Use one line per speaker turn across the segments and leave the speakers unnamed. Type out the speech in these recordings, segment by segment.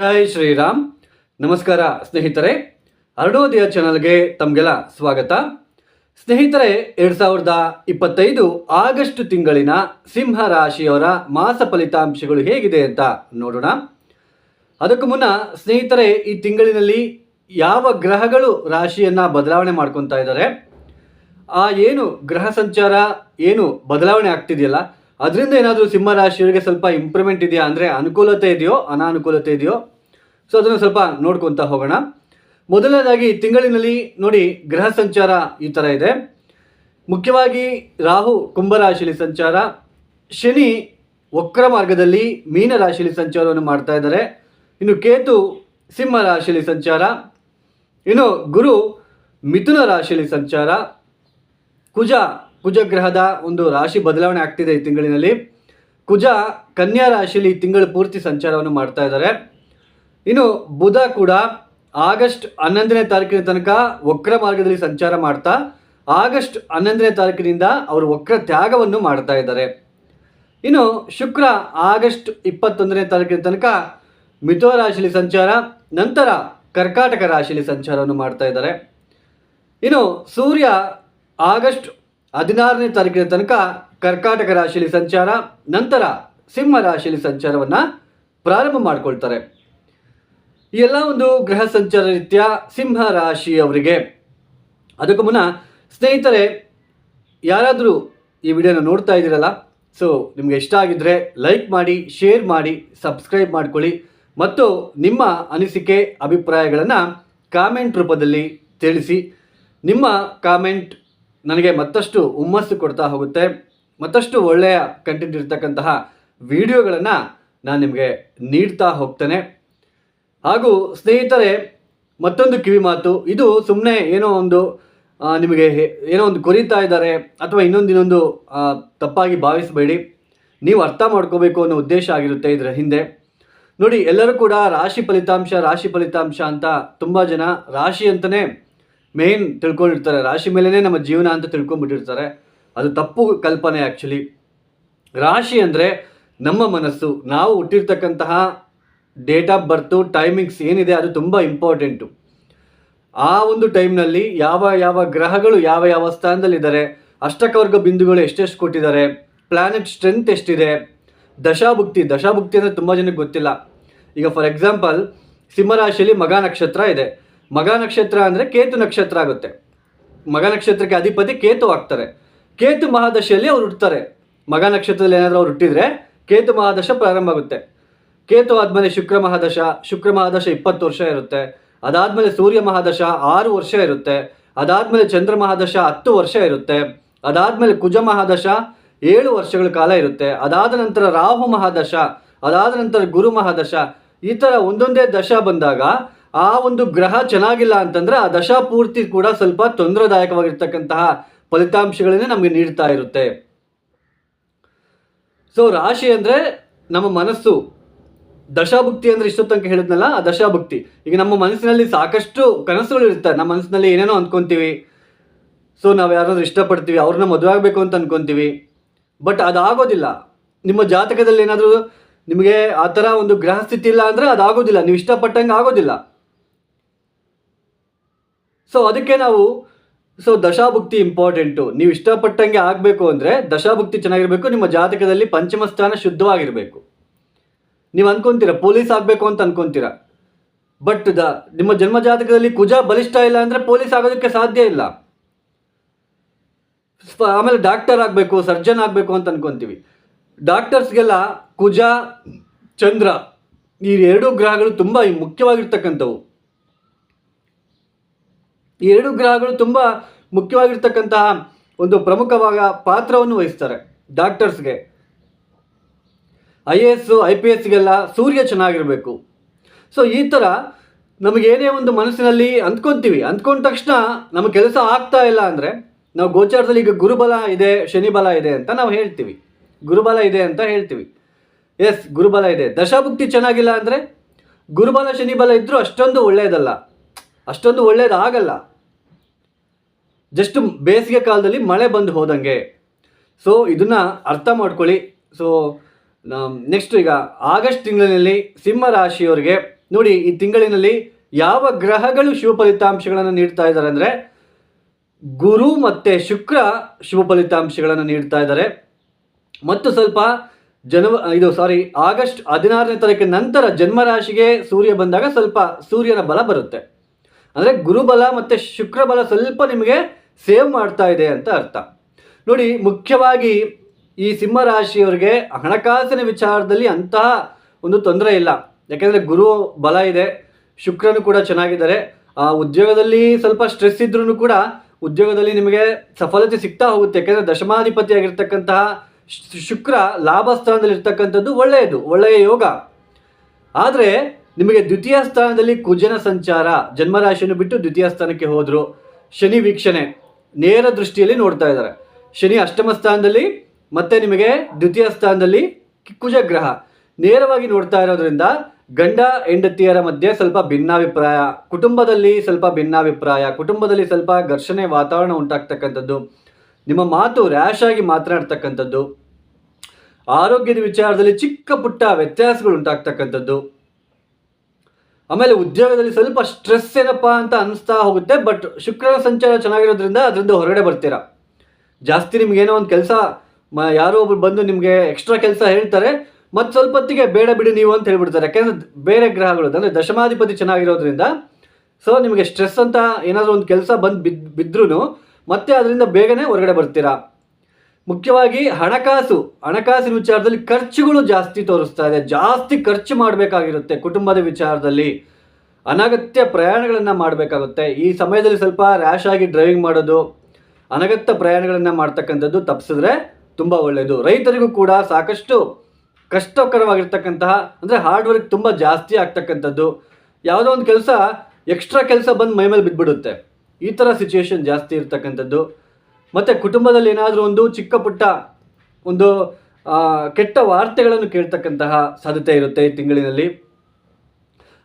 ಜೈ ಶ್ರೀರಾಮ್. ನಮಸ್ಕಾರ ಸ್ನೇಹಿತರೆ. ಅರುಣೋದಯ ಚಾನಲ್ಗೆ ತಮಗೆಲ್ಲ ಸ್ವಾಗತ. ಸ್ನೇಹಿತರೆ, ಎರಡು ಸಾವಿರದ ಇಪ್ಪತ್ತೈದು ಆಗಸ್ಟ್ ತಿಂಗಳಿನ ಸಿಂಹ ರಾಶಿಯವರ ಮಾಸ ಫಲಿತಾಂಶಗಳು ಹೇಗಿದೆ ಅಂತ ನೋಡೋಣ. ಅದಕ್ಕೂ ಮುನ್ನ ಸ್ನೇಹಿತರೆ, ಈ ತಿಂಗಳಿನಲ್ಲಿ ಯಾವ ಗ್ರಹಗಳು ರಾಶಿಯನ್ನು ಬದಲಾವಣೆ ಮಾಡ್ಕೊತಾ ಇದ್ದಾರೆ? ಆ ಏನು ಗ್ರಹ ಸಂಚಾರ ಏನು ಬದಲಾವಣೆ ಆಗ್ತಿದೆಯಲ್ಲ? ಅದರಿಂದ ಏನಾದರೂ ಸಿಂಹ ರಾಶಿಯವರಿಗೆ ಸ್ವಲ್ಪ ಇಂಪ್ರೂವ್ಮೆಂಟ್ ಇದೆಯಾ ಅಂದರೆ ಅನುಕೂಲತೆ ಇದೆಯೋ, ಅನಾನುಕೂಲತೆ ಇದೆಯೋ? ಸೊ ಅದನ್ನು ಸ್ವಲ್ಪ ನೋಡ್ಕೊತಾ ಹೋಗೋಣ. ಮೊದಲನೇದಾಗಿ ತಿಂಗಳಿನಲ್ಲಿ ನೋಡಿ ಗ್ರಹ ಸಂಚಾರ ಈ ಥರ ಇದೆ. ಮುಖ್ಯವಾಗಿ ರಾಹು ಕುಂಭರಾಶಿಲಿ ಸಂಚಾರ. ಶನಿ ವಕ್ರ ಮಾರ್ಗದಲ್ಲಿ ಮೀನ ರಾಶಿಯಲ್ಲಿ ಸಂಚಾರವನ್ನು ಮಾಡ್ತಾ ಇದ್ದಾರೆ. ಇನ್ನು ಕೇತು ಸಿಂಹ ರಾಶಿಯಲ್ಲಿ ಸಂಚಾರ. ಇನ್ನು ಗುರು ಮಿಥುನ ರಾಶಿಯಲ್ಲಿ ಸಂಚಾರ. ಕುಜ ಕುಜಗ್ರಹದ ಒಂದು ರಾಶಿ ಬದಲಾವಣೆ ಆಗ್ತಿದೆ ಈ ತಿಂಗಳಿನಲ್ಲಿ. ಕುಜ ಕನ್ಯಾ ರಾಶಿಯಲ್ಲಿ ಈ ತಿಂಗಳು ಪೂರ್ತಿ ಸಂಚಾರವನ್ನು ಮಾಡ್ತಾ ಇದ್ದಾರೆ. ಇನ್ನು ಬುಧ ಕೂಡ ಆಗಸ್ಟ್ ಹನ್ನೊಂದನೇ ತಾರೀಕಿನ ತನಕ ವಕ್ರ ಮಾರ್ಗದಲ್ಲಿ ಸಂಚಾರ ಮಾಡ್ತಾ, ಆಗಸ್ಟ್ ಹನ್ನೊಂದನೇ ತಾರೀಕಿನಿಂದ ಅವರು ವಕ್ರ ತ್ಯಾಗವನ್ನು ಮಾಡ್ತಾ ಇದ್ದಾರೆ. ಇನ್ನು ಶುಕ್ರ ಆಗಸ್ಟ್ ಇಪ್ಪತ್ತೊಂದನೇ ತಾರೀಕಿನ ತನಕ ಮಿಥೋ ರಾಶಿಯಲ್ಲಿ ಸಂಚಾರ, ನಂತರ ಕರ್ಕಾಟಕ ರಾಶಿಯಲ್ಲಿ ಸಂಚಾರವನ್ನು ಮಾಡ್ತಾ ಇದ್ದಾರೆ. ಇನ್ನು ಸೂರ್ಯ ಆಗಸ್ಟ್ ಹದಿನಾರನೇ ತಾರೀಕಿನ ತನಕ ಕರ್ಕಾಟಕ ರಾಶಿಯಲ್ಲಿ ಸಂಚಾರ, ನಂತರ ಸಿಂಹ ರಾಶಿಯಲ್ಲಿ ಸಂಚಾರವನ್ನು ಪ್ರಾರಂಭ ಮಾಡಿಕೊಳ್ತಾರೆ. ಎಲ್ಲ ಒಂದು ಗ್ರಹ ಸಂಚಾರ ರೀತ್ಯ ಸಿಂಹ ರಾಶಿಯವರಿಗೆ. ಅದಕ್ಕೂ ಮುನ್ನ ಸ್ನೇಹಿತರೆ, ಯಾರಾದರೂ ಈ ವಿಡಿಯೋನ ನೋಡ್ತಾ ಇದ್ದೀರಲ್ಲ, ಸೊ ನಿಮಗೆ ಇಷ್ಟ ಆಗಿದ್ದರೆ ಲೈಕ್ ಮಾಡಿ, ಶೇರ್ ಮಾಡಿ, ಸಬ್ಸ್ಕ್ರೈಬ್ ಮಾಡ್ಕೊಳ್ಳಿ, ಮತ್ತು ನಿಮ್ಮ ಅನಿಸಿಕೆ, ಅಭಿಪ್ರಾಯಗಳನ್ನು ಕಾಮೆಂಟ್ ರೂಪದಲ್ಲಿ ತಿಳಿಸಿ. ನಿಮ್ಮ ಕಾಮೆಂಟ್ ನನಗೆ ಮತ್ತಷ್ಟು ಹುಮ್ಮಸ್ಸು ಕೊಡ್ತಾ ಹೋಗುತ್ತೆ. ಮತ್ತಷ್ಟು ಒಳ್ಳೆಯ ಕಂಟೆಂಟ್ ಇರ್ತಕ್ಕಂತಹ ವಿಡಿಯೋಗಳನ್ನು ನಾನು ನಿಮಗೆ ನೀಡ್ತಾ ಹೋಗ್ತೇನೆ. ಹಾಗೂ ಸ್ನೇಹಿತರೆ, ಮತ್ತೊಂದು ಕಿವಿ ಮಾತು. ಇದು ಸುಮ್ಮನೆ ಏನೋ ಒಂದು ನಿಮಗೆ ಏನೋ ಒಂದು ಕೊರಿತಾ ಇದ್ದಾರೆ ಅಥವಾ ಇನ್ನೊಂದು ಇನ್ನೊಂದು ತಪ್ಪಾಗಿ ಭಾವಿಸಬೇಡಿ. ನೀವು ಅರ್ಥ ಮಾಡ್ಕೋಬೇಕು ಅನ್ನೋ ಉದ್ದೇಶ ಆಗಿರುತ್ತೆ ಇದರ ಹಿಂದೆ. ನೋಡಿ, ಎಲ್ಲರೂ ಕೂಡ ರಾಶಿ ಫಲಿತಾಂಶ ರಾಶಿ ಫಲಿತಾಂಶ ಅಂತ ತುಂಬ ಜನ ರಾಶಿ ಅಂತಲೇ ಮೇನ್ ತಿಳ್ಕೊಂಡಿರ್ತಾರೆ. ರಾಶಿ ಮೇಲೇ ನಮ್ಮ ಜೀವನ ಅಂತ ತಿಳ್ಕೊಂಡ್ಬಿಟ್ಟಿರ್ತಾರೆ. ಅದು ತಪ್ಪು ಕಲ್ಪನೆ ಆ್ಯಕ್ಚುಲಿ ರಾಶಿ ಅಂದರೆ ನಮ್ಮ ಮನಸ್ಸು. ನಾವು ಹುಟ್ಟಿರ್ತಕ್ಕಂತಹ ಡೇಟ್ ಆಫ್ ಬರ್ತು ಟೈಮಿಂಗ್ಸ್ ಏನಿದೆ ಅದು ತುಂಬ ಇಂಪಾರ್ಟೆಂಟು ಆ ಒಂದು ಟೈಮ್ನಲ್ಲಿ ಯಾವ ಯಾವ ಗ್ರಹಗಳು ಯಾವ ಯಾವ ಸ್ಥಾನದಲ್ಲಿದ್ದಾರೆ, ಅಷ್ಟಕವರ್ಗ ಬಿಂದುಗಳು ಎಷ್ಟೆಷ್ಟು ಕೊಟ್ಟಿದ್ದಾರೆ ಪ್ಲಾನೆಟ್ ಸ್ಟ್ರೆಂತ್ ಎಷ್ಟಿದೆ, ದಶಾಭುಕ್ತಿ. ದಶಾಭುಕ್ತಿ ಅಂದರೆ ತುಂಬ ಜನಕ್ಕೆ ಗೊತ್ತಿಲ್ಲ. ಈಗ ಫಾರ್ ಎಕ್ಸಾಂಪಲ್ ಸಿಂಹರಾಶಿಯಲ್ಲಿ ಮಗ ನಕ್ಷತ್ರ ಇದೆ. ಮಗ ನಕ್ಷತ್ರ ಅಂದರೆ ಕೇತು ನಕ್ಷತ್ರ ಆಗುತ್ತೆ. ಮಗ ನಕ್ಷತ್ರಕ್ಕೆ ಅಧಿಪತಿ ಕೇತು ಆಗ್ತಾರೆ. ಕೇತು ಮಹಾದಶೆಯಲ್ಲಿ ಅವ್ರು ಹುಟ್ಟುತ್ತಾರೆ ಮಗ ನಕ್ಷತ್ರದಲ್ಲಿ ಏನಾದರೂ ಅವ್ರು ಹುಟ್ಟಿದರೆ ಕೇತು ಮಹಾದಶ ಪ್ರಾರಂಭ ಆಗುತ್ತೆ. ಕೇತು ಆದಮೇಲೆ ಶುಕ್ರ ಮಹಾದಶ ಶುಕ್ರ ಮಹಾದಶ ಇಪ್ಪತ್ತು ವರ್ಷ ಇರುತ್ತೆ. ಅದಾದಮೇಲೆ ಸೂರ್ಯ ಮಹಾದಶ ಆರು ವರ್ಷ ಇರುತ್ತೆ. ಅದಾದಮೇಲೆ ಚಂದ್ರ ಮಹಾದಶ ಹತ್ತು ವರ್ಷ ಇರುತ್ತೆ. ಅದಾದಮೇಲೆ ಕುಜ ಮಹಾದಶ ಏಳು ವರ್ಷಗಳ ಕಾಲ ಇರುತ್ತೆ. ಅದಾದ ನಂತರ ರಾಹು ಮಹಾದಶ, ಅದಾದ ನಂತರ ಗುರು ಮಹಾದಶ, ಈ ಥರ ಒಂದೊಂದೇ ದಶ ಬಂದಾಗ ಆ ಒಂದು ಗ್ರಹ ಚೆನ್ನಾಗಿಲ್ಲ ಅಂತಂದ್ರೆ ಆ ದಶಾ ಪೂರ್ತಿ ಕೂಡ ಸ್ವಲ್ಪ ತೊಂದರೆದಾಯಕವಾಗಿರ್ತಕ್ಕಂತಹ ಫಲಿತಾಂಶಗಳನ್ನೇ ನಮಗೆ ನೀಡ್ತಾ ಇರುತ್ತೆ. ಸೊ ರಾಶಿ ಅಂದರೆ ನಮ್ಮ ಮನಸ್ಸು. ದಶಾಭುಕ್ತಿ ಅಂದ್ರೆ ಇಷ್ಟೊತ್ತು ಹೇಳಿದ್ನಲ್ಲ, ಆ ದಶಾಭುಕ್ತಿ. ಈಗ ನಮ್ಮ ಮನಸ್ಸಿನಲ್ಲಿ ಸಾಕಷ್ಟು ಕನಸುಗಳು ಇರ್ತವೆ ನಮ್ಮ ಮನಸ್ಸಿನಲ್ಲಿ ಏನೇನೋ ಅಂದ್ಕೊತೀವಿ. ಸೊ ನಾವು ಯಾರಾದರೂ ಇಷ್ಟಪಡ್ತೀವಿ, ಅವ್ರನ್ನ ಮದುವೆ ಆಗಬೇಕು ಅಂತ ಅನ್ಕೊಂತೀವಿ. ಬಟ್ ಅದಾಗೋದಿಲ್ಲ. ನಿಮ್ಮ ಜಾತಕದಲ್ಲಿ ಏನಾದರೂ ನಿಮಗೆ ಆ ಥರ ಒಂದು ಗ್ರಹ ಸ್ಥಿತಿ ಇಲ್ಲ ಅಂದರೆ ಅದಾಗೋದಿಲ್ಲ. ನೀವು ಇಷ್ಟಪಟ್ಟಂಗೆ ಆಗೋದಿಲ್ಲ. ಸೊ ಅದಕ್ಕೆ ನಾವು ಸೊ ದಶಾಭುಕ್ತಿ ಇಂಪಾರ್ಟೆಂಟು ನೀವು ಇಷ್ಟಪಟ್ಟಂಗೆ ಆಗಬೇಕು ಅಂದರೆ, ದಶಾಭುಕ್ತಿ ಚೆನ್ನಾಗಿರಬೇಕು, ನಿಮ್ಮ ಜಾತಕದಲ್ಲಿ ಪಂಚಮ ಸ್ಥಾನ ಶುದ್ಧವಾಗಿರಬೇಕು. ನೀವು ಅನ್ಕೊಂತೀರ, ಪೊಲೀಸ್ ಆಗಬೇಕು ಅಂತ ಅನ್ಕೊಂತೀರ. ಬಟ್ ದ, ನಿಮ್ಮ ಜನ್ಮ ಜಾತಕದಲ್ಲಿ ಕುಜ ಬಲಿಷ್ಠ ಇಲ್ಲ ಅಂದರೆ ಪೊಲೀಸ್ ಆಗೋದಕ್ಕೆ ಸಾಧ್ಯ ಇಲ್ಲ. ಆಮೇಲೆ ಡಾಕ್ಟರ್ ಆಗಬೇಕು ಸರ್ಜನ್ ಆಗಬೇಕು ಅಂತ ಅನ್ಕೊಂತೀವಿ. ಡಾಕ್ಟರ್ಸ್ಗೆಲ್ಲ ಕುಜ, ಚಂದ್ರ, ಈ ಎರಡು ಗ್ರಹಗಳು ತುಂಬ ಮುಖ್ಯವಾಗಿರ್ತಕ್ಕಂಥವು. ಈ ಎರಡು ಗ್ರಹಗಳು ತುಂಬ ಮುಖ್ಯವಾಗಿರ್ತಕ್ಕಂತಹ ಒಂದು ಪ್ರಮುಖವಾದ ಪಾತ್ರವನ್ನು ವಹಿಸ್ತಾರೆ ಡಾಕ್ಟರ್ಸ್ಗೆ. I A S, I P ಎಸ್ಗೆಲ್ಲ ಸೂರ್ಯ ಚೆನ್ನಾಗಿರಬೇಕು. ಸೊ ಈ ಥರ ನಮಗೇನೇ ಒಂದು ಮನಸ್ಸಿನಲ್ಲಿ ಅಂದ್ಕೊತೀವಿ. ಅಂದ್ಕೊಂಡ ತಕ್ಷಣ ನಮ್ಮ ಕೆಲಸ ಆಗ್ತಾ ಇಲ್ಲ ಅಂದರೆ ನಾವು ಗೋಚಾರದಲ್ಲಿ ಈಗ ಗುರುಬಲ ಇದೆ, ಶನಿಬಲ ಇದೆ ಅಂತ ನಾವು ಹೇಳ್ತೀವಿ. ಗುರುಬಲ ಇದೆ ಅಂತ ಹೇಳ್ತೀವಿ. ಎಸ್ ಗುರುಬಲ ಇದೆ. ದಶಾಭುಕ್ತಿ ಚೆನ್ನಾಗಿಲ್ಲ ಅಂದರೆ ಗುರುಬಲ, ಶನಿಬಲ ಇದ್ದರೂ ಅಷ್ಟೊಂದು ಒಳ್ಳೆಯದಲ್ಲ ಅಷ್ಟೊಂದು ಒಳ್ಳೆಯದಾಗಲ್ಲ ಜಸ್ಟ್ ಬೇಸಿಗೆ ಕಾಲದಲ್ಲಿ ಮಳೆ ಬಂದು ಹೋದಂಗೆ. ಸೊ ಇದನ್ನು ಅರ್ಥ ಮಾಡ್ಕೊಳ್ಳಿ. ಸೊ ನೆಕ್ಸ್ಟ್ ಈಗ ಆಗಸ್ಟ್ ತಿಂಗಳಿನಲ್ಲಿ ಸಿಂಹ ರಾಶಿಯವರಿಗೆ, ನೋಡಿ ಈ ತಿಂಗಳಿನಲ್ಲಿ ಯಾವ ಗ್ರಹಗಳು ಶುಭ ಫಲಿತಾಂಶಗಳನ್ನು ನೀಡ್ತಾ ಇದ್ದಾರೆ ಅಂದರೆ, ಗುರು ಮತ್ತು ಶುಕ್ರ ಶುಭ ಫಲಿತಾಂಶಗಳನ್ನು ನೀಡ್ತಾ ಇದ್ದಾರೆ. ಮತ್ತು ಸ್ವಲ್ಪ ಜನವ, ಇದು ಸಾರಿ ಆಗಸ್ಟ್ ಹದಿನಾರನೇ ತಾರೀಕಿನ ನಂತರ ಜನ್ಮರಾಶಿಗೆ ಸೂರ್ಯ ಬಂದಾಗ ಸ್ವಲ್ಪ ಸೂರ್ಯನ ಬಲ ಬರುತ್ತೆ. ಅಂದರೆ ಗುರುಬಲ ಮತ್ತು ಶುಕ್ರಬಲ ಸ್ವಲ್ಪ ನಿಮಗೆ ಸೇವ್ ಮಾಡ್ತಾ ಇದೆ ಅಂತ ಅರ್ಥ. ನೋಡಿ, ಮುಖ್ಯವಾಗಿ ಈ ಸಿಂಹ ರಾಶಿಯವರಿಗೆ ಹಣಕಾಸಿನ ವಿಚಾರದಲ್ಲಿ ಅಂತಹ ಒಂದು ತೊಂದರೆ ಇಲ್ಲ. ಯಾಕೆಂದರೆ ಗುರು ಬಲ ಇದೆ, ಶುಕ್ರನು ಕೂಡ ಚೆನ್ನಾಗಿದ್ದಾರೆ. ಆ ಉದ್ಯೋಗದಲ್ಲಿ ಸ್ವಲ್ಪ ಸ್ಟ್ರೆಸ್ ಇದ್ರೂ ಕೂಡ ಉದ್ಯೋಗದಲ್ಲಿ ನಿಮಗೆ ಸಫಲತೆ ಸಿಗ್ತಾ ಹೋಗುತ್ತೆ. ಯಾಕೆಂದರೆ ದಶಮಾಧಿಪತಿಯಾಗಿರ್ತಕ್ಕಂತಹ ಶುಕ್ರ ಲಾಭ ಸ್ಥಾನದಲ್ಲಿ ಇರ್ತಕ್ಕಂಥದ್ದು ಒಳ್ಳೆಯದು, ಒಳ್ಳೆಯ ಯೋಗ. ಆದರೆ ನಿಮಗೆ ದ್ವಿತೀಯ ಸ್ಥಾನದಲ್ಲಿ ಕುಜನ ಸಂಚಾರ, ಜನ್ಮರಾಶಿಯನ್ನು ಬಿಟ್ಟು ದ್ವಿತೀಯ ಸ್ಥಾನಕ್ಕೆ ಹೋದರು ಶನಿ ವೀಕ್ಷಣೆ ನೇರ ದೃಷ್ಟಿಯಲ್ಲಿ ನೋಡ್ತಾ ಇದ್ದಾರೆ. ಶನಿ ಅಷ್ಟಮ ಸ್ಥಾನದಲ್ಲಿ ಮತ್ತೆ ನಿಮಗೆ ದ್ವಿತೀಯ ಸ್ಥಾನದಲ್ಲಿ ಕುಜ ಗ್ರಹ ನೇರವಾಗಿ ನೋಡ್ತಾ ಇರೋದ್ರಿಂದ ಗಂಡ ಹೆಂಡತಿಯರ ಮಧ್ಯೆ ಸ್ವಲ್ಪ ಭಿನ್ನಾಭಿಪ್ರಾಯ, ಕುಟುಂಬದಲ್ಲಿ ಸ್ವಲ್ಪ ಭಿನ್ನಾಭಿಪ್ರಾಯ, ಕುಟುಂಬದಲ್ಲಿ ಸ್ವಲ್ಪ ಘರ್ಷಣೆ ವಾತಾವರಣ ಉಂಟಾಗ್ತಕ್ಕಂಥದ್ದು, ನಿಮ್ಮ ಮಾತು ರ್ಯಾಶ್ ಆಗಿ ಮಾತನಾಡ್ತಕ್ಕಂಥದ್ದು, ಆರೋಗ್ಯದ ವಿಚಾರದಲ್ಲಿ ಚಿಕ್ಕ ಪುಟ್ಟ ವ್ಯತ್ಯಾಸಗಳು ಉಂಟಾಗ್ತಕ್ಕಂಥದ್ದು ಆಮೇಲೆ ಉದ್ಯೋಗದಲ್ಲಿ ಸ್ವಲ್ಪ ಸ್ಟ್ರೆಸ್ ಏನಪ್ಪ ಅಂತ ಅನಿಸ್ತಾ ಹೋಗುತ್ತೆ ಬಟ್ ಶುಕ್ರನ ಸಂಚಾರ ಚೆನ್ನಾಗಿರೋದ್ರಿಂದ ಅದರಿಂದ ಹೊರಗಡೆ ಬರ್ತೀರಾ? ಜಾಸ್ತಿ ನಿಮ್ಗೇನೋ ಒಂದು ಕೆಲಸ, ಮ, ಯಾರೋ ಒಬ್ರು ಬಂದು ನಿಮಗೆ ಎಕ್ಸ್ಟ್ರಾ ಕೆಲಸ ಹೇಳ್ತಾರೆ, ಮತ್ತು ಸ್ವಲ್ಪ ಹೊತ್ತಿಗೆ ಬೇಡ ಬಿಡಿ ನೀವು ಅಂತ ಹೇಳ್ಬಿಡ್ತಾರೆ. ಯಾಕೆಂದ್ರೆ ಬೇರೆ ಗ್ರಹಗಳು, ಅಂದರೆ ದಶಮಾಧಿಪತಿ ಚೆನ್ನಾಗಿರೋದ್ರಿಂದ ಸೊ ನಿಮಗೆ ಸ್ಟ್ರೆಸ್ ಅಂತ ಏನಾದರೂ ಒಂದು ಕೆಲಸ ಬಂದು ಬಿದ್ದು ಬಿದ್ರೂ ಮತ್ತೆ ಅದರಿಂದ ಬೇಗನೆ ಹೊರಗಡೆ ಬರ್ತೀರಾ? ಮುಖ್ಯವಾಗಿ ಹಣಕಾಸು, ಹಣಕಾಸಿನ ವಿಚಾರದಲ್ಲಿ ಖರ್ಚುಗಳು ಜಾಸ್ತಿ ತೋರಿಸ್ತಾ ಇದೆ. ಜಾಸ್ತಿ ಖರ್ಚು ಮಾಡಬೇಕಾಗಿರುತ್ತೆ ಕುಟುಂಬದ ವಿಚಾರದಲ್ಲಿ. ಅನಗತ್ಯ ಪ್ರಯಾಣಗಳನ್ನು ಮಾಡಬೇಕಾಗುತ್ತೆ. ಈ ಸಮಯದಲ್ಲಿ ಸ್ವಲ್ಪ ರ್ಯಾಶ್ ಆಗಿ ಡ್ರೈವಿಂಗ್ ಮಾಡೋದು, ಅನಗತ್ಯ ಪ್ರಯಾಣಗಳನ್ನು ಮಾಡ್ತಕ್ಕಂಥದ್ದು ತಪ್ಪಿಸಿದ್ರೆ ತುಂಬ ಒಳ್ಳೆಯದು ರೈತರಿಗೂ ಕೂಡ ಸಾಕಷ್ಟು ಕಷ್ಟಕರವಾಗಿರ್ತಕ್ಕಂತಹ, ಅಂದರೆ ಹಾರ್ಡ್ ವರ್ಕ್ ತುಂಬ ಜಾಸ್ತಿ ಆಗ್ತಕ್ಕಂಥದ್ದು. ಯಾವುದೋ ಒಂದು ಕೆಲಸ ಎಕ್ಸ್ಟ್ರಾ ಕೆಲಸ ಬಂದು ಮೈಮೇಲೆ ಬಿದ್ದುಬಿಡುತ್ತೆ ಈ ಥರ ಸಿಚುವೇಶನ್ ಜಾಸ್ತಿ ಇರ್ತಕ್ಕಂಥದ್ದು. ಮತ್ತು ಕುಟುಂಬದಲ್ಲಿ ಏನಾದರೂ ಒಂದು ಚಿಕ್ಕ ಪುಟ್ಟ ಒಂದು ಕೆಟ್ಟ ವಾರ್ತೆಗಳನ್ನು ಕೇಳ್ತಕ್ಕಂತಹ ಸಾಧ್ಯತೆ ಇರುತ್ತೆ ಈ ತಿಂಗಳಿನಲ್ಲಿ.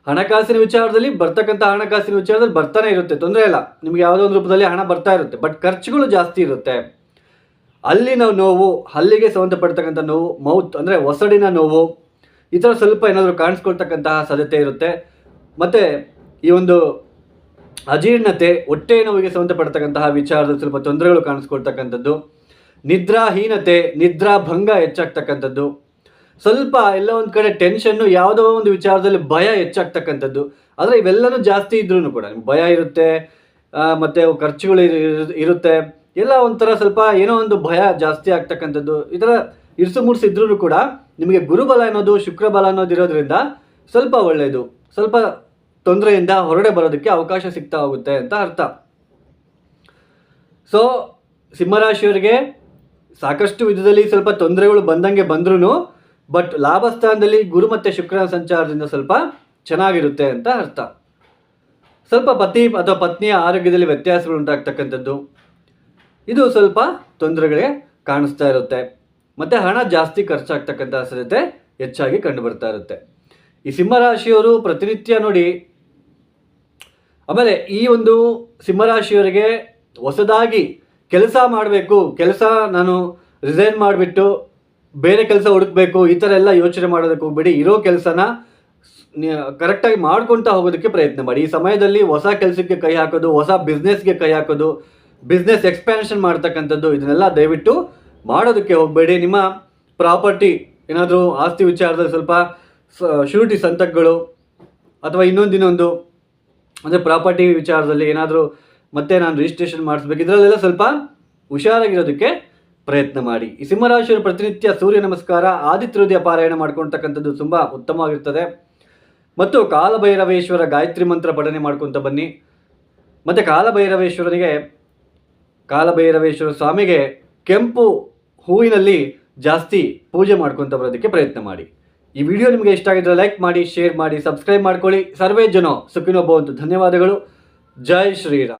ಹಣಕಾಸಿನ ವಿಚಾರದಲ್ಲಿ ಬರ್ತಕ್ಕಂಥ ಹಣಕಾಸಿನ ವಿಚಾರದಲ್ಲಿ ಬರ್ತಾನೆ ಇರುತ್ತೆ, ತೊಂದರೆ ಇಲ್ಲ. ನಿಮಗೆ ಯಾವುದೋ ಒಂದು ರೂಪದಲ್ಲಿ ಹಣ ಬರ್ತಾ ಇರುತ್ತೆ, ಬಟ್ ಖರ್ಚುಗಳು ಜಾಸ್ತಿ ಇರುತ್ತೆ. ಅಲ್ಲಿನ ನೋವು ಹಲ್ಲಿಗೆ ಸಂಬಂಧಪಡ್ತಕ್ಕಂಥ ನೋವು, ಮೌತ್ ಅಂದರೆ ಒಸಡಿನ ನೋವು, ಈ ಥರ ಸ್ವಲ್ಪ ಏನಾದರೂ ಕಾಣಿಸ್ಕೊಳ್ತಕ್ಕಂತಹ ಸಾಧ್ಯತೆ ಇರುತ್ತೆ. ಮತ್ತು ಈ ಒಂದು ಅಜೀರ್ಣತೆ, ಹೊಟ್ಟೆ ನೋವಿಗೆ ಸಂಬಂಧಪಡ್ತಕ್ಕಂತಹ ವಿಚಾರದಲ್ಲಿ ಸ್ವಲ್ಪ ತೊಂದರೆಗಳು ಕಾಣಿಸ್ಕೊಳ್ತಕ್ಕಂಥದ್ದು. ನಿದ್ರಾಹೀನತೆ ನಿದ್ರಾ ಭಂಗ ಹೆಚ್ಚಾಗ್ತಕ್ಕಂಥದ್ದು. ಸ್ವಲ್ಪ ಎಲ್ಲ ಒಂದು ಕಡೆ ಟೆನ್ಷನ್ನು ಯಾವುದೋ ಒಂದು ವಿಚಾರದಲ್ಲಿ ಭಯ ಹೆಚ್ಚಾಗ್ತಕ್ಕಂಥದ್ದು. ಆದರೆ ಇವೆಲ್ಲನೂ ಜಾಸ್ತಿ ಇದ್ರೂ ಕೂಡ. ಭಯ ಇರುತ್ತೆ ಮತ್ತು ಖರ್ಚುಗಳು ಇರು- ಇರು- ಇರುತ್ತೆ. ಎಲ್ಲ ಒಂಥರ ಸ್ವಲ್ಪ ಏನೋ ಒಂದು ಭಯ ಜಾಸ್ತಿ ಆಗ್ತಕ್ಕಂಥದ್ದು. ಈ ಥರ ಇರ್ಸು ಮುರ್ಸು ಇದ್ರೂ ಕೂಡ ನಿಮಗೆ ಗುರುಬಲ ಅನ್ನೋದು, ಶುಕ್ರಬಲ ಅನ್ನೋದು ಇರೋದ್ರಿಂದ ಸ್ವಲ್ಪ ಒಳ್ಳೆಯದು ಸ್ವಲ್ಪ ತೊಂದರೆಯಿಂದ ಹೊರಡೆ ಬರೋದಕ್ಕೆ ಅವಕಾಶ ಸಿಗ್ತಾ ಹೋಗುತ್ತೆ ಅಂತ ಅರ್ಥ. ಸೊ ಸಿಂಹರಾಶಿಯವರಿಗೆ ಸಾಕಷ್ಟು ವಿಧದಲ್ಲಿ ಸ್ವಲ್ಪ ತೊಂದರೆಗಳು ಬಂದಂಗೆ ಬಂದ್ರೂ ಬಟ್ ಲಾಭ ಸ್ಥಾನದಲ್ಲಿ ಗುರು ಮತ್ತು ಶುಕ್ರ ಸಂಚಾರದಿಂದ ಸ್ವಲ್ಪ ಚೆನ್ನಾಗಿರುತ್ತೆ ಅಂತ ಅರ್ಥ. ಸ್ವಲ್ಪ ಪತಿ ಅಥವಾ ಪತ್ನಿಯ ಆರೋಗ್ಯದಲ್ಲಿ ವ್ಯತ್ಯಾಸಗಳು ಉಂಟಾಗ್ತಕ್ಕಂಥದ್ದು. ಇದು ಸ್ವಲ್ಪ ತೊಂದರೆಗಳಿಗೆ ಕಾಣಿಸ್ತಾ ಇರುತ್ತೆ. ಮತ್ತು ಹಣ ಜಾಸ್ತಿ ಖರ್ಚಾಗ್ತಕ್ಕಂಥ ಸಾಧ್ಯತೆ ಹೆಚ್ಚಾಗಿ ಕಂಡುಬರ್ತಾ ಇರುತ್ತೆ. ಈ ಸಿಂಹರಾಶಿಯವರು ಪ್ರತಿನಿತ್ಯ ನೋಡಿ ಆಮೇಲೆ ಈ ಒಂದು ಸಿಂಹರಾಶಿಯವರಿಗೆ ಹೊಸದಾಗಿ ಕೆಲಸ ಮಾಡಬೇಕು, ಕೆಲಸ ನಾನು ರಿಸೈನ್ ಮಾಡಿಬಿಟ್ಟು ಬೇರೆ ಕೆಲಸ ಹುಡುಕ್ಬೇಕು, ಈ ಥರ ಎಲ್ಲ ಯೋಚನೆ ಮಾಡೋದಕ್ಕೆ ಹೋಗ್ಬೇಡಿ. ಇರೋ ಕೆಲಸನ ಕರೆಕ್ಟಾಗಿ ಮಾಡ್ಕೊಳ್ತಾ ಹೋಗೋದಕ್ಕೆ ಪ್ರಯತ್ನ ಮಾಡಿ. ಈ ಸಮಯದಲ್ಲಿ ಹೊಸ ಕೆಲಸಕ್ಕೆ ಕೈ ಹಾಕೋದು, ಹೊಸ ಬಿಸ್ನೆಸ್ಗೆ ಕೈ ಹಾಕೋದು ಬಿಸ್ನೆಸ್ ಎಕ್ಸ್ಪ್ಯಾನ್ಷನ್ ಮಾಡ್ತಕ್ಕಂಥದ್ದು, ಇದನ್ನೆಲ್ಲ ದಯವಿಟ್ಟು ಮಾಡೋದಕ್ಕೆ ಹೋಗಬೇಡಿ. ನಿಮ್ಮ ಪ್ರಾಪರ್ಟಿ, ಏನಾದರೂ ಆಸ್ತಿ ವಿಚಾರದಲ್ಲಿ ಸ್ವಲ್ಪ ಶೂರಿಟಿ ಸಂತಕಗಳು ಅಥವಾ ಇನ್ನೊಂದು ಅಂದರೆ ಪ್ರಾಪರ್ಟಿ ವಿಚಾರದಲ್ಲಿ ಏನಾದರೂ ಮತ್ತೆ ನಾನು ರಿಜಿಸ್ಟ್ರೇಷನ್ ಮಾಡಿಸ್ಬೇಕು. ಇದರಲ್ಲೆಲ್ಲ ಸ್ವಲ್ಪ ಹುಷಾರಾಗಿರೋದಕ್ಕೆ ಪ್ರಯತ್ನ ಮಾಡಿ. ಈ ಸಿಂಹರಾಶಿಯವರು ಪ್ರತಿನಿತ್ಯ ಸೂರ್ಯ ನಮಸ್ಕಾರ, ಆದಿತ್ಯ ಹೃದಯ ಪಾರಾಯಣ ಮಾಡ್ಕೊಳ್ತಕ್ಕಂಥದ್ದು ತುಂಬ ಉತ್ತಮವಾಗಿರ್ತದೆ. ಮತ್ತು ಕಾಲಭೈರವೇಶ್ವರ ಗಾಯತ್ರಿ ಮಂತ್ರ ಪಠನೆ ಮಾಡ್ಕೊತ ಬನ್ನಿ. ಮತ್ತು ಕಾಲಭೈರವೇಶ್ವರನಿಗೆ, ಕಾಲಭೈರವೇಶ್ವರ ಸ್ವಾಮಿಗೆ ಕೆಂಪು ಹೂವಿನಲ್ಲಿ ಜಾಸ್ತಿ ಪೂಜೆ ಮಾಡ್ಕೊತ ಬರೋದಕ್ಕೆ ಪ್ರಯತ್ನ ಮಾಡಿ. ಈ ವಿಡಿಯೋ ನಿಮಗೆ ಇಷ್ಟ ಆಗಿದ್ರೆ ಲೈಕ್ ಮಾಡಿ ಶೇರ್ ಮಾಡಿ ಸಬ್ಸ್ಕ್ರೈಬ್ ಮಾಡ್ಕೊಳ್ಳಿ. ಸರ್ವೇ ಜನ ಸುಖಿನೋ ಭವಂತು. ಧನ್ಯವಾದಗಳು. ಜೈ ಶ್ರೀರಾಮ್.